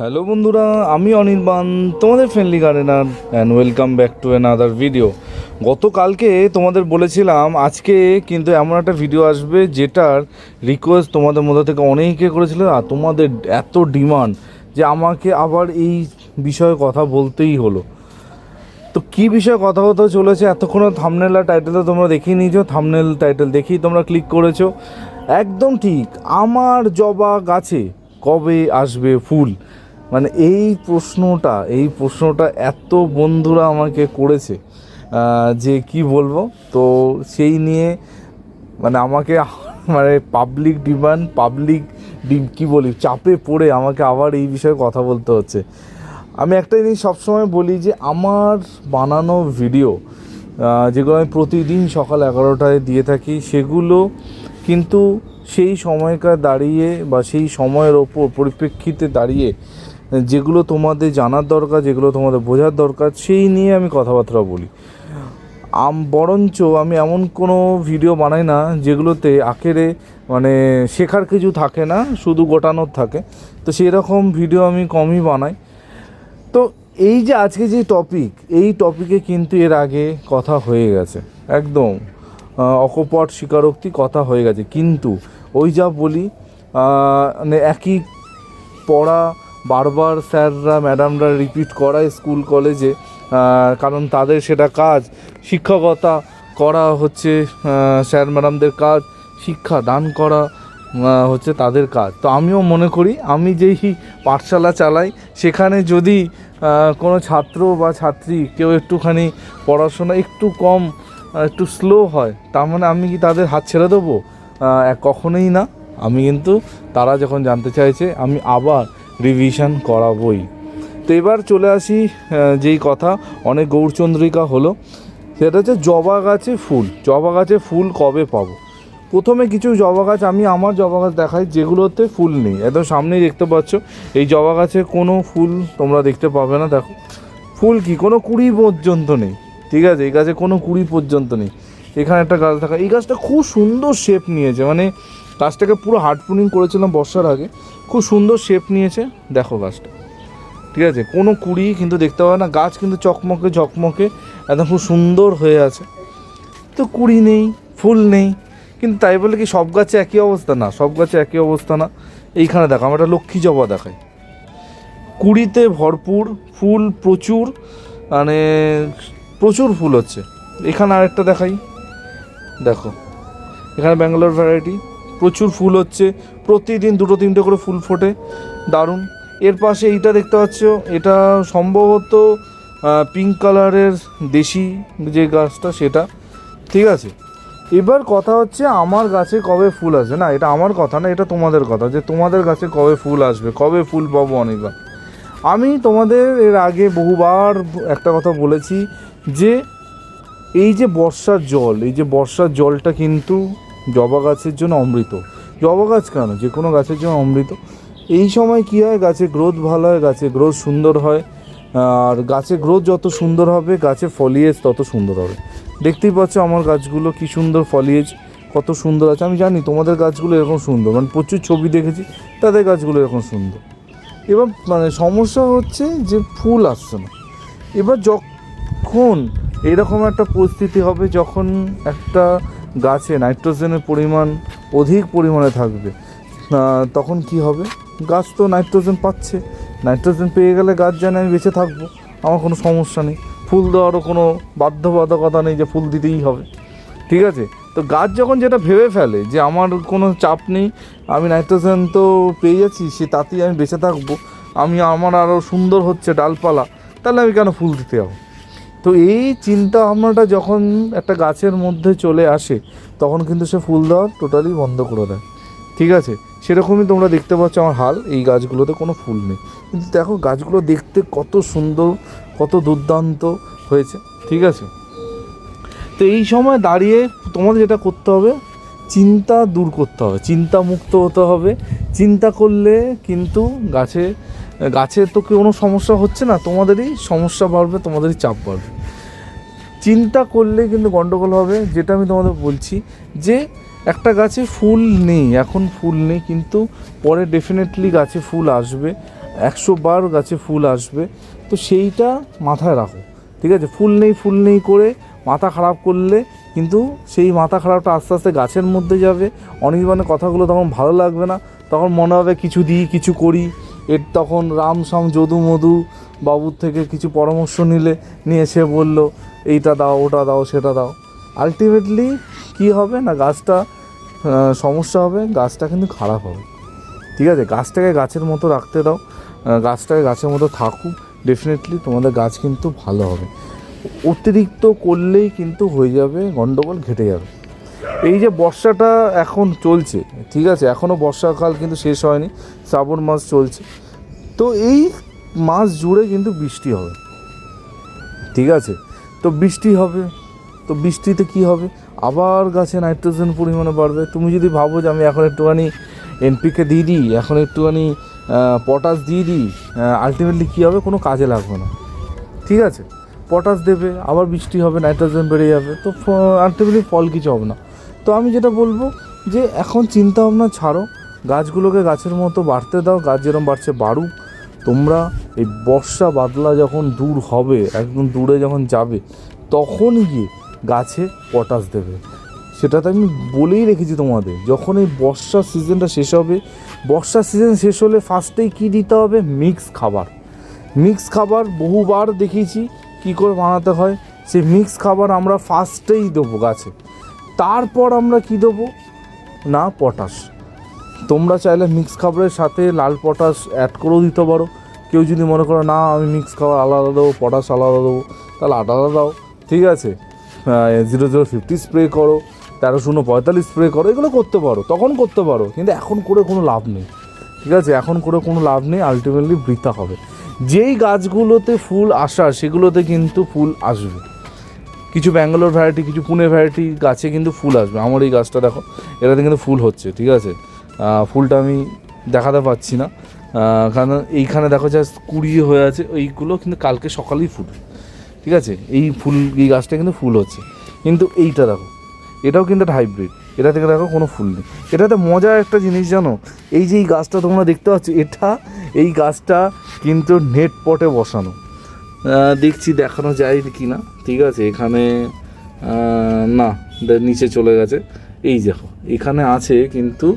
Hello বন্ধুরা, আমি অনির্বাণ, তোমাদের friendly gardener and welcome back to another video গতকালকে তোমাদের বলেছিলাম, আজকে কিন্তু এমন একটা ভিডিও আসবে যেটার রিকোয়েস্ট তোমাদের মধ্যে থেকে অনেকে করেছিল, আর তোমাদের এত ডিমান্ড যে আমাকে আবার এই বিষয়ে কথা বলতেই হলো। তো কী বিষয়ে কথা হতে চলেছে, এতক্ষণ থামনেল আর টাইটেল তোমরা দেখিয়ে নিয়েছো থামনেল টাইটেল দেখেই তোমরা ক্লিক করেছ। একদম ঠিক, আমার জবা গাছে কবে আসবে ফুল? মানে এই প্রশ্নটা এই প্রশ্নটা এত বন্ধুরা আমাকে করেছে যে কি বলব? তো সেই নিয়ে মানে আমাকে মানে পাবলিক ডিমান্ড পাবলিক ডিম কি বলি, চাপে পড়ে আমাকে আবার এই বিষয়ে কথা বলতে হচ্ছে। আমি একটা জিনিস সবসময় বলি যে, আমার বানানো ভিডিও যেগুলো আমি প্রতিদিন সকাল এগারোটায় দিয়ে থাকি, সেগুলো কিন্তু সেই সময়কার দাঁড়িয়ে বা সেই সময়ের ওপর পরিপ্রেক্ষিতে দাঁড়িয়ে যেগুলো তোমাদের জানার দরকার, যেগুলো তোমাদের বোঝার দরকার, সেই নিয়ে আমি কথাবার্তা বলি। আম, বরঞ্চ আমি এমন কোনো ভিডিও বানাই না যেগুলোতে আখেরে মানে শেখার কিছু থাকে না, শুধু গোটানোর থাকে। তো সেই রকম ভিডিও আমি কমই বানাই। তো এই যে আজকে যে টপিক এই টপিকে কিন্তু এর আগে কথা হয়ে গেছে। একদম অকপট, স্বীকারোক্তি কথা হয়ে গেছে। কিন্তু ওই যা বলি মানে একই পড়া বারবার স্যাররা, ম্যাডামরা রিপিট করায় স্কুল কলেজে কারণ তাদের সেটা কাজ। শিক্ষকতা করা হচ্ছে স্যার ম্যাডামদের কাজ। শিক্ষা দান করা হচ্ছে তাদের কাজ। তো আমিও মনে করি, আমি যেই পাঠশালা চালাই, সেখানে যদি কোনো ছাত্র বা ছাত্রী কেউ একটুখানি পড়াশোনা একটু কম একটু স্লো হয়, তার মানে আমি কি তাদের হাত ছেড়ে দেবো? কখনোই না। আমি কিন্তু, তারা যখন জানতে চাইছে, আমি আবার রিভিশন করাবই। তো এবার চলে আসি যেই কথা, অনেক গৌরচন্দ্রিকা হলো। সেটা হচ্ছে জবা গাছে ফুল। জবা গাছে ফুল কবে পাবো? প্রথমে কিছু জবা গাছ, আমি আমার জবা গাছ দেখাই, যেগুলোতে ফুল নেই। একদম সামনেই দেখতে পাচ্ছ, এই জবা গাছে কোনো ফুল তোমরা দেখতে পাবে না, দেখো। ফুল কি? কোনো কুড়ি পর্যন্ত নেই, ঠিক আছে? এই গাছে কোনো কুড়ি পর্যন্ত নেই। এখানে একটা গাছ দেখা, এই গাছটা খুব সুন্দর শেপ নিয়েছে মানে গাছটাকে পুরো হার্ড প্রুনিং করেছিলাম বর্ষার আগে। খুব সুন্দর শেপ নিয়েছে। দেখো গাছটা। ঠিক আছে? কোনো কুড়ি কিন্তু দেখতে পাবে না। গাছ কিন্তু চকমকে, ঝকমকে একদম খুব সুন্দর হয়ে আছে। তো কুড়ি নেই, ফুল নেই। কিন্তু তাই বলে কি সব গাছে একই অবস্থা? না, সব গাছে একই অবস্থা না। এইখানে দেখো, আমরা লক্ষ্মী জবা দেখাই। কুড়িতে ভরপুর ফুল প্রচুর মানে প্রচুর ফুল হচ্ছে। এখানে আরেকটা দেখাই। দেখো, এখানে ব্যাঙ্গালোর ভ্যারাইটি প্রচুর ফুল হচ্ছে। প্রতিদিন দুটো, তিনটে করে ফুল ফোটে। দারুণ। এর পাশে এইটা দেখতে পাচ্ছ, এটা সম্ভবত পিঙ্ক কালারের দেশি যে গাছটা সেটা। ঠিক আছে? এবার কথা হচ্ছে আমার গাছে কবে ফুল আসবে। না, এটা আমার কথা না, এটা তোমাদের কথা যে তোমাদের গাছে কবে ফুল আসবে, কবে ফুল পাবো অনেকবার। আমি তোমাদের এর আগে বহুবার একটা কথা বলেছি যে এই যে বর্ষার জল, এই যে বর্ষার জলটা কিন্তু জবা গাছের জন্য অমৃত। জবা গাছ কেন? যে কোনো গাছের জন্য অমৃত। এই সময় কী হয়? গাছের গ্রোথ ভালো হয় গাছের গ্রোথ সুন্দর হয়। আর গাছের গ্রোথ যত সুন্দর হবে, গাছে ফলিয়েজ তত সুন্দর হবে। দেখতেই পাচ্ছ আমার গাছগুলো কি সুন্দর ফলিয়েজ কত সুন্দর আছে। আমি জানি তোমাদের গাছগুলো এরকম সুন্দর। মানে প্রচুর ছবি দেখেছি, তাদের গাছগুলো এরকম সুন্দর। এবার মানে সমস্যা হচ্ছে যে ফুল আসছে না। এবার যখন এরকম একটা পরিস্থিতি হবে, যখন একটা গাছে নাইট্রোজেনের পরিমাণ অধিক পরিমাণে থাকবে। তখন কি হবে? গাছ তো নাইট্রোজেন পাচ্ছে। নাইট্রোজেন পেয়ে গেলে গাছ জানে আমি বেঁচে থাকব। আমার কোনো সমস্যা নেই। ফুল দেওয়ারও কোনো বাধ্যবাধকতা নেই যে ফুল দিতেই হবে। ঠিক আছে? তো গাছ যখন যেটা ভেবে ফেলে যে আমার কোনো চাপ নেই, আমি নাইট্রোজেন তো পেয়ে যাচ্ছি, সে তাতেই আমি বেঁচে থাকব। আমি আমার আরও সুন্দর হচ্ছে ডালপালা, তাহলে আমি কেন ফুল দিতে যাব? তো এই চিন্তা ভাবনাটা যখন একটা গাছের মধ্যে চলে আসে, তখন কিন্তু সে ফুল দেওয়া টোটালি বন্ধ করে দেয়। ঠিক আছে? সেরকমই তোমরা দেখতে পাচ্ছ আমার হাল, এই গাছগুলোতে কোনো ফুল নেই। কিন্তু দেখো, গাছগুলো দেখতে কত সুন্দর, কত দুর্দান্ত হয়েছে। ঠিক আছে? তো এই সময় দাঁড়িয়ে তোমাদের যেটা করতে হবে, চিন্তা দূর করতে হবে চিন্তা মুক্ত হতে হবে। চিন্তা করলে কিন্তু গাছে গাছের তো কোনো সমস্যা হচ্ছে না, তোমাদেরই সমস্যা বাড়বে, তোমাদেরই চাপ বাড়বে। চিন্তা করলে কিন্তু গন্ডগোল হবে, যেটা আমি তোমাদের বলছি, যে একটা গাছে ফুল নেই, এখন ফুল নেই, কিন্তু পরে ডেফিনেটলি গাছে ফুল আসবে, একশো বার গাছে ফুল আসবে, তো সেইটা মাথায় রাখো, ঠিক আছে? ফুল নেই ফুল নেই করে মাথা খারাপ করলে কিন্তু সেই মাথা খারাপটা আস্তে আস্তে গাছের মধ্যে যাবে, অনির্বাণের কথাগুলো তখন ভালো লাগবে না, তখন মনে হবে কিছু দিই, কিছু করি এর তখন রাম সাম যদু মধু বাবুর থেকে কিছু পরামর্শ নিলে, নিয়ে সে বলল, এইটা দাও, ওটা দাও, সেটা দাও। আলটিমেটলি কী হবে না, গাছটা সমস্যা হবে, গাছটা কিন্তু খারাপ হবে। ঠিক আছে, গাছটাকে গাছের মতো রাখতে দাও গাছটাকে গাছের মতো থাকুক ডেফিনেটলি তোমাদের গাছ কিন্তু ভালো হবে। অতিরিক্ত করলেই কিন্তু হয়ে যাবে গণ্ডগোল ঘেটে যাবে। এই যে বর্ষাটা এখন চলছে, ঠিক আছে? এখনও বর্ষাকাল কিন্তু শেষ হয়নি, শ্রাবণ মাস চলছে। তো এই মাস জুড়ে কিন্তু বৃষ্টি হবে, ঠিক আছে? তো বৃষ্টি হবে, তো বৃষ্টিতে কি হবে? আবার গাছে নাইট্রোজেন পরিমাণে বাড়বে। তুমি যদি ভাবো যে আমি এখন একটুখানি এনপিকে দিয়ে দিই, এখন একটুখানি পটাশ দিয়ে দিই আলটিমেটলি কী হবে? কোনো কাজে লাগবে না, ঠিক আছে? পটাশ দেবে, আবার বৃষ্টি হবে, নাইট্রোজেন বেড়ে যাবে, তো আলটিমেটলি ফল কিছু হবে না। তো আমি যেটা বলব যে এখন চিন্তা ভাবনা ছাড়ো, গাছগুলোকে গাছের মতো বাড়তে দাও, গাছ যেরকম বাড়ছে বাড়ুক। তোমরা এই বর্ষা বাদলা যখন দূর হবে, একদম দূরে যখন যাবে তখন গিয়ে গাছে পটাশ দেবে। সেটা তো আমি বলেই রেখেছি তোমাদের, যখন এই বর্ষা সিজনটা শেষ হবে, বর্ষা সিজন শেষ হলে ফার্স্টেই কী দিতে হবে? মিক্স খাবার। মিক্স খাবার বহুবার দেখিয়েছি, কী করে বানাতে হয়? সেই মিক্স খাবার আমরা ফার্স্টেই দেবো গাছে। তারপর আমরা কি দেবো? না পটাশ তোমরা চাইলে মিক্স খাবারের সাথে লাল পটাশ অ্যাড করেও দিতে পারো। কেউ যদি মনে করো, না, আমি মিক্স খাবার আলাদা দেবো পটাশ আলাদা দেবো, তাহলে আলাদা দাও। ঠিক আছে? জিরো জিরো ফিফটি স্প্রে করো তেরো শূন্য পঁয়তাল্লিশ স্প্রে করো, এগুলো করতে পারো, তখন করতে পারো, কিন্তু এখন করে কোনো লাভ নেই। ঠিক আছে? এখন করে কোনো লাভ নেই আলটিমেটলি বৃথা হবে। যেই গাছগুলোতে ফুল আসার সেগুলোতে কিন্তু ফুল আসবে। কিছু ব্যাঙ্গালোর ভ্যারাইটি কিছু পুনে ভ্যারাইটি গাছে কিন্তু ফুল আসবে। আমার এই গাছটা দেখো, এটাতে কিন্তু ফুল হচ্ছে, ঠিক আছে? ফুলটা আমি দেখাতে পাচ্ছি না। কারণ এইখানে দেখো যা কুড়িয়ে হয়ে আছে, এইগুলো কিন্তু কালকে সকালেই ফুল ঠিক আছে? এই ফুল, এই গাছটা কিন্তু ফুল হচ্ছে। কিন্তু এইটা দেখো, এটাও কিন্তু হাইব্রিড এটা থেকে দেখো কোনো ফুল নেই। এটাতে মজার একটা জিনিস জানো, এই যে এই গাছটা তোমরা দেখতে পাচ্ছ, এটা এই গাছটা কিন্তু নেট পটে বসানো। দেখছি দেখানো যায় কি না ঠিক আছে, এখানে না নিচে চলে গেছে। এই দেখো, এখানে আছে কিন্তু,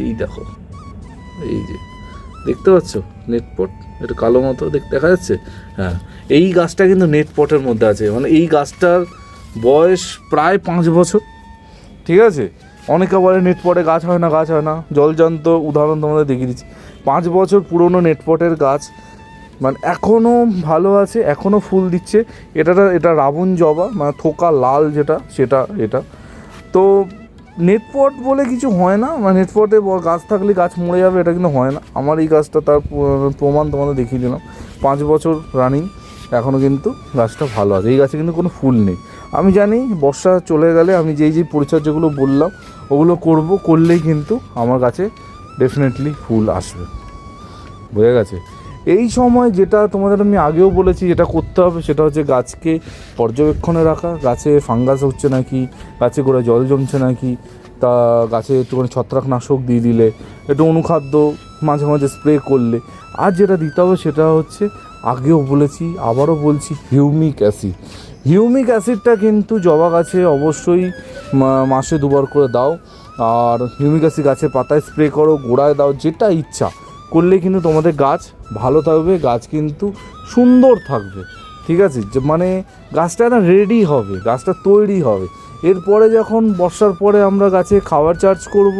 এই দেখো, এই যে, দেখতে পাচ্ছ? নেটপট এটা কালো মতো দেখ, দেখা যাচ্ছে? হ্যাঁ এই গাছটা কিন্তু নেটপটের মধ্যে আছে। মানে এই গাছটার বয়স প্রায় পাঁচ বছর। ঠিক আছে? অনেকে বলে নেটপটে গাছ হয় না, গাছ হয় না। জলজান্ত উদাহরণ তোমাদের দেখিয়ে দিচ্ছি। পাঁচ বছর পুরনো নেটপটের গাছ মানে এখনও ভালো আছে এখনও ফুল দিচ্ছে। এটা এটা রাবণ জবা মানে থোকা লাল যেটা, সেটা এটা। তো নেটপট বলে কিছু হয় না মানে নেটপটে গাছ থাকলে গাছ মরে যাবে, এটা কিন্তু হয় না। আমার এই গাছটা তার প্রমাণ তোমাদের দেখিয়ে দিলাম। পাঁচ বছর রানিং এখনও কিন্তু গাছটা ভালো আছে। এই গাছে কিন্তু কোনো ফুল নেই। আমি জানি বর্ষা চলে গেলে আমি যেই যেই পরিচর্যাগুলো বললাম, ওগুলো করব, করলেই কিন্তু আমার কাছে ডেফিনেটলি ফুল আসবে। বোঝা গেছে? এই সময় যেটা তোমাদের আমি আগেও বলেছি, যেটা করতে হবে সেটা হচ্ছে গাছকে পর্যবেক্ষণে রাখা। গাছে ফাঙ্গাস হচ্ছে নাকি? গাছে গোড়ায় জল জমছে নাকি? তা গাছে একটুখানি ছত্রাকনাশক দিয়ে দিলে, একটু অনুখাদ্য মাঝে মাঝে স্প্রে করলে। আর যেটা দিতে হবে সেটা হচ্ছে, আগেও বলেছি, আবারও বলছি, হিউমিক অ্যাসিড। হিউমিক অ্যাসিডটা কিন্তু জবা গাছে অবশ্যই মাসে দুবার করে দাও। আর হিউমিক অ্যাসিড গাছের পাতায় স্প্রে করো, গোড়ায় দাও, যেটা ইচ্ছা। করলে কিন্তু তোমাদের গাছ ভালো থাকবে, গাছ কিন্তু সুন্দর থাকবে। ঠিক আছে? মানে গাছটা না রেডি হবে, গাছটা তৈরি হবে। এরপরে যখন বর্ষার পরে আমরা গাছে খাবার চার্জ করব,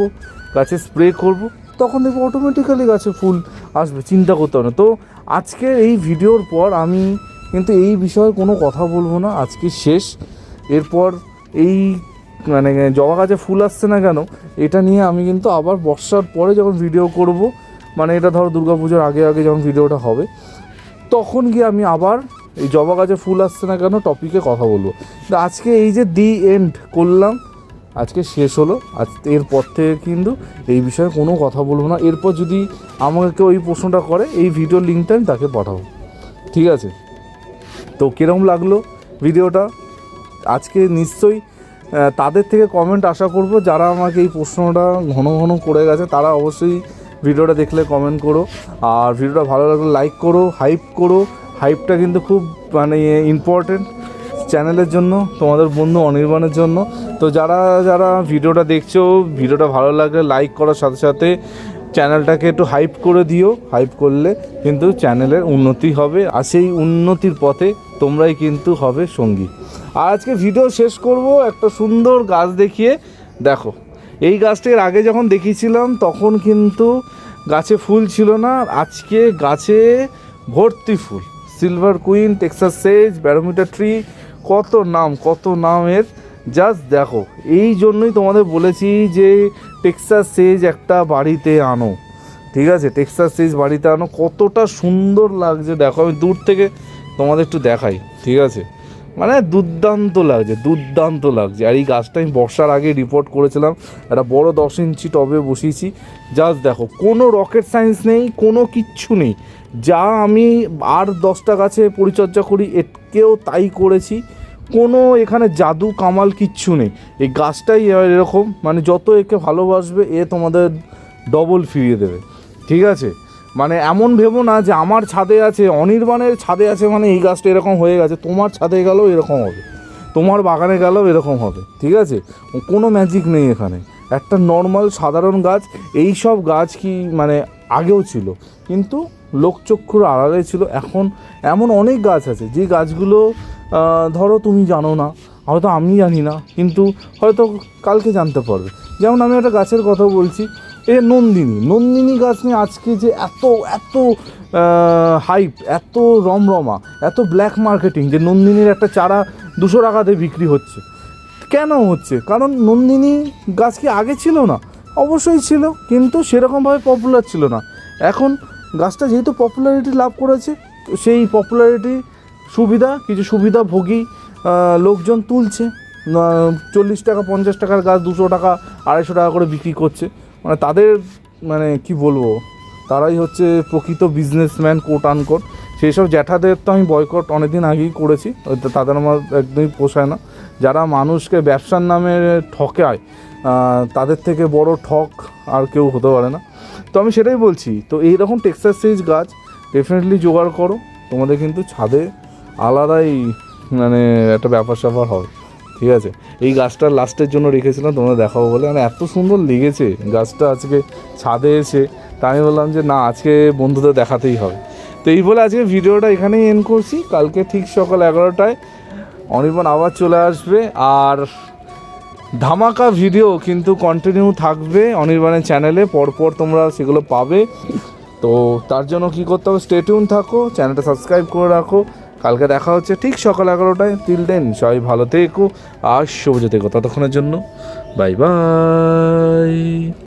গাছে স্প্রে করব, তখন দেখব অটোমেটিক্যালি গাছে ফুল আসবে, চিন্তা করতে হবে না। তো আজকে এই ভিডিওর পর আমি কিন্তু এই বিষয়ে কোনো কথা বলব না, আজকে শেষ। এরপর এই মানে জবা গাছে ফুল আসছে না কেন, এটা নিয়ে আমি কিন্তু আবার বর্ষার পরে যখন ভিডিও করব মানে এটা ধরো দুর্গাপুজোর আগে আগে যখন ভিডিওটা হবে, তখন গিয়ে আমি আবার এই জবা গাছে ফুল আসছে না কেন টপিকে কথা বলব। তো আজকে এই যে দি এন্ড করলাম, আজকে শেষ হলো। আজ এরপর থেকে কিন্তু এই বিষয়ে কোনো কথা বলব না। এরপর যদি আমাকে ওই প্রশ্নটা করে, এই ভিডিও লিঙ্কটা আমি তাকে পাঠাবো। ঠিক আছে? তো কীরকম লাগল ভিডিওটা? আজকে নিশ্চয়ই তাদের থেকে কমেন্ট আশা করব। যারা আমাকে এই প্রশ্নটা ঘন ঘন করে গেছে, তারা অবশ্যই ভিডিওটা দেখলে কমেন্ট করো। আর ভিডিওটা ভালো লাগলে লাইক করো হাইপ করো। হাইপটা কিন্তু খুব মানে ইম্পর্টেন্ট চ্যানেলের জন্য, তোমাদের বন্ধু অনির্বাণের জন্য। তো যারা যারা ভিডিওটা দেখছ, ভিডিওটা ভালো লাগলে লাইক করার সাথে সাথে চ্যানেলটাকে একটু হাইপ করে দিও। হাইপ করলে কিন্তু চ্যানেলের উন্নতি হবে। আর সেই উন্নতির পথে তোমরাই কিন্তু হবে সঙ্গী। আর আজকে ভিডিও শেষ করব একটা সুন্দর গাছ দেখিয়ে। দেখো, এই গাছটির আগে যখন দেখিয়েছিলাম, তখন কিন্তু গাছে ফুল ছিল না, আজকে গাছে ভর্তি ফুল। Silver queen Texas sage barometer tree কত নাম, কত নামের জাস্ট দেখো। এই জন্যই তোমাদের বলেছি যে টেক্সাস সেজ একটা বাড়িতে আনো। ঠিক আছে? টেক্সাস সেজ বাড়িতে আনো। কতটা সুন্দর লাগছে। দেখো, আমি দূর থেকে তোমাদের একটু দেখাই। ঠিক আছে? মানে দুর্দান্ত লাগছে দুর্দান্ত লাগছে। আর এই গাছটা আমি বর্ষার আগে রিপোর্ট করেছিলাম, একটা বড় দশ ইঞ্চি টবে বসিয়েছি। জাস্ট দেখো, কোনো রকেট সায়েন্স নেই, কোনো কিচ্ছু নেই। যা আমি আর দশটা গাছে পরিচর্যা করি একেও তাই করেছি। কোনো এখানে জাদু, কামাল কিচ্ছু নেই। এই গাছটাই এরকম মানে যত একে ভালোবাসবে, এ তোমাদের ডবল ফিরিয়ে দেবে। ঠিক আছে? মানে এমন ভেবো না যে আমার ছাদে আছে, অনির্বাণের ছাদে আছে মানে এই গাছটা এরকম হয়ে গেছে, তোমার ছাদে গেলেও এরকম হবে, তোমার বাগানে গেলেও এরকম হবে, ঠিক আছে? কোনো ম্যাজিক নেই এখানে। একটা নর্মাল সাধারণ গাছ, এই সব গাছ কি মানে আগেও ছিল, কিন্তু লোকচক্ষুর আড়ালে ছিল, এখন এমন অনেক গাছ আছে, যে গাছগুলো ধরো তুমি জানো না, হয়তো আমি জানি না, কিন্তু হয়তো কালকে জানতে পারবে। যেমন আমি একটা গাছের কথা বলছি যে নন্দিনী নন্দিনী গাছ নিয়ে আজকে যে এত এত হাইপ এত রমরমা, এত ব্ল্যাক মার্কেটিং যে নন্দিনীর একটা চারা দুশো টাকাতে বিক্রি হচ্ছে। কেন হচ্ছে? কারণ নন্দিনী গাছ কি আগে ছিল না? অবশ্যই ছিল, কিন্তু সেরকমভাবে পপুলার ছিল না। এখন গাছটা যেহেতু পপুলারিটি লাভ করেছে, সেই পপুলারিটি সুবিধা, কিছু সুবিধা ভোগী লোকজন তুলছে। চল্লিশ টাকা, পঞ্চাশ টাকার গাছ দুশো টাকা, আড়াইশো টাকা করে বিক্রি করছে। মানে তাদের মানে কি বলব, তারাই হচ্ছে প্রকৃত বিজনেসম্যান কোট আনকোট সেই সব জ্যাঠাদের তো আমি বয়কট অনেকদিন আগেই করেছি তাদের আমার একদমই পোষায় না। যারা মানুষকে ব্যবসার নামে ঠকায় তাদের থেকে বড় ঠক আর কেউ হতে পারে না। তো আমি সেটাই বলছি, তো এইরকম টেক্সাস সাইজ গাছ ডেফিনেটলি জোগাড় করো। তোমাদের কিন্তু ছাদে আলাদাই মানে একটা ব্যাপার স্যাপার হবে। ঠিক আছে? এই গাছটা লাস্টের জন্য রেখেছিলাম তোমরা দেখাবো বলে। মানে এত সুন্দর লেগেছে গাছটা আজকে ছাদে এসে। তা আমি বললাম যে, না, আজকে বন্ধুদের দেখাতেই হবে। তো এই বলে আজকে ভিডিওটা এখানেই এন্ড করছি। কালকে ঠিক সকাল এগারোটায় অনির্বাণ আবার চলে আসবে। আর ধামাকা ভিডিও কিন্তু কন্টিনিউ থাকবে অনির্বাণের চ্যানেলে পরপর তোমরা সেগুলো পাবে। তো তার জন্য কী করতে হবে? স্টেটিউন থাকো চ্যানেলটা সাবস্ক্রাইব করে রাখো। কালকে দেখা হচ্ছে ঠিক সকাল এগারোটায়। তিল দেন সবাই ভালো থেকো আর শুভ থেকো ততক্ষণের জন্য বাই বাই